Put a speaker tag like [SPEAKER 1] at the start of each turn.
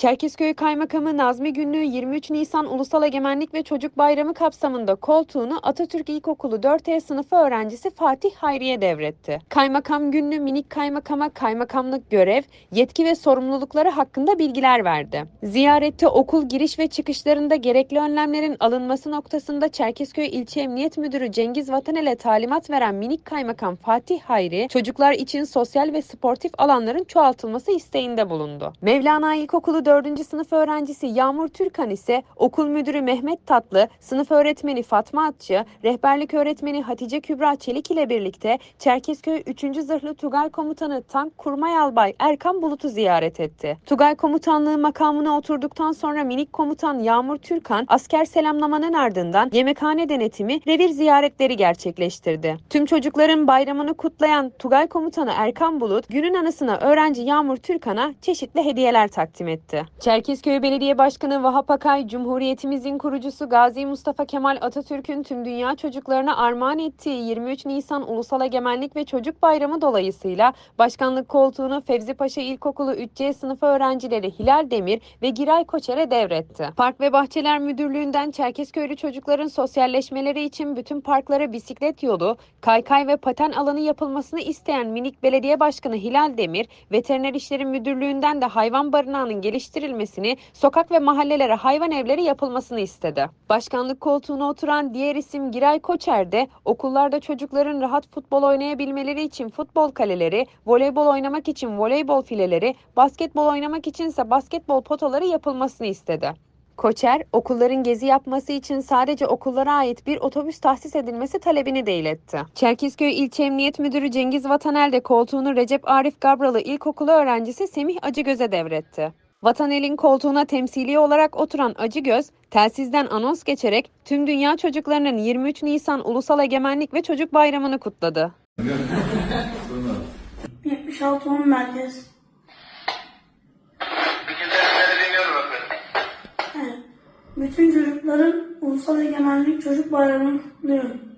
[SPEAKER 1] Çerkezköy Kaymakamı Nazmi Günlü 23 Nisan Ulusal Egemenlik ve Çocuk Bayramı kapsamında koltuğunu Atatürk İlkokulu 4E sınıfı öğrencisi Fatih Hayri'ye devretti. Kaymakam Günlü minik kaymakama kaymakamlık görev, yetki ve sorumlulukları hakkında bilgiler verdi. Ziyarette okul giriş ve çıkışlarında gerekli önlemlerin alınması noktasında Çerkezköy İlçe Emniyet Müdürü Cengiz Vatanel'e talimat veren minik kaymakam Fatih Hayri, çocuklar için sosyal ve sportif alanların çoğaltılması isteğinde bulundu. Mevlana İlkokulu 4. sınıf öğrencisi Yağmur Türkan ise okul müdürü Mehmet Tatlı, sınıf öğretmeni Fatma Atçı, rehberlik öğretmeni Hatice Kübra Çelik ile birlikte Çerkezköy 3. Zırhlı Tugay Komutanı Tank Kurmay Albay Erkan Bulut'u ziyaret etti. Tugay Komutanlığı makamına oturduktan sonra minik komutan Yağmur Türkan asker selamlamanın ardından yemekhane denetimi, revir ziyaretleri gerçekleştirdi. Tüm çocukların bayramını kutlayan Tugay Komutanı Erkan Bulut, günün anısına öğrenci Yağmur Türkan'a çeşitli hediyeler takdim etti. Çerkezköy Belediye Başkanı Vahap Akay, Cumhuriyetimizin kurucusu Gazi Mustafa Kemal Atatürk'ün tüm dünya çocuklarına armağan ettiği 23 Nisan Ulusal Egemenlik ve Çocuk Bayramı dolayısıyla başkanlık koltuğunu Fevzi Paşa İlkokulu 3C sınıfı öğrencileri Hilal Demir ve Giray Koçer'e devretti. Park ve Bahçeler Müdürlüğü'nden Çerkezköylü çocukların sosyalleşmeleri için bütün parklara bisiklet yolu, kaykay ve paten alanı yapılmasını isteyen minik belediye başkanı Hilal Demir, Veteriner İşleri Müdürlüğü'nden de hayvan barınağının geliştirilmesini, sokak ve mahallelere hayvan evleri yapılmasını istedi. Başkanlık koltuğuna oturan diğer isim Giray Koçer de okullarda çocukların rahat futbol oynayabilmeleri için futbol kaleleri, voleybol oynamak için voleybol fileleri, basketbol oynamak içinse basketbol potaları yapılmasını istedi. Koçer, okulların gezi yapması için sadece okullara ait bir otobüs tahsis edilmesi talebini de iletti. Çerkezköy İlçe Emniyet Müdürü Cengiz Vatanel de koltuğunu Recep Arif Gabralı İlkokulu öğrencisi Semih Acıgöz'e devretti. Vatanel'in koltuğuna temsili olarak oturan Acıgöz, telsizden anons geçerek tüm dünya çocuklarının 23 Nisan Ulusal Egemenlik ve Çocuk Bayramı'nı kutladı.
[SPEAKER 2] 76 10 merkez. Bütün çocukların Ulusal Egemenlik Çocuk Bayramı'nı kutluyorum.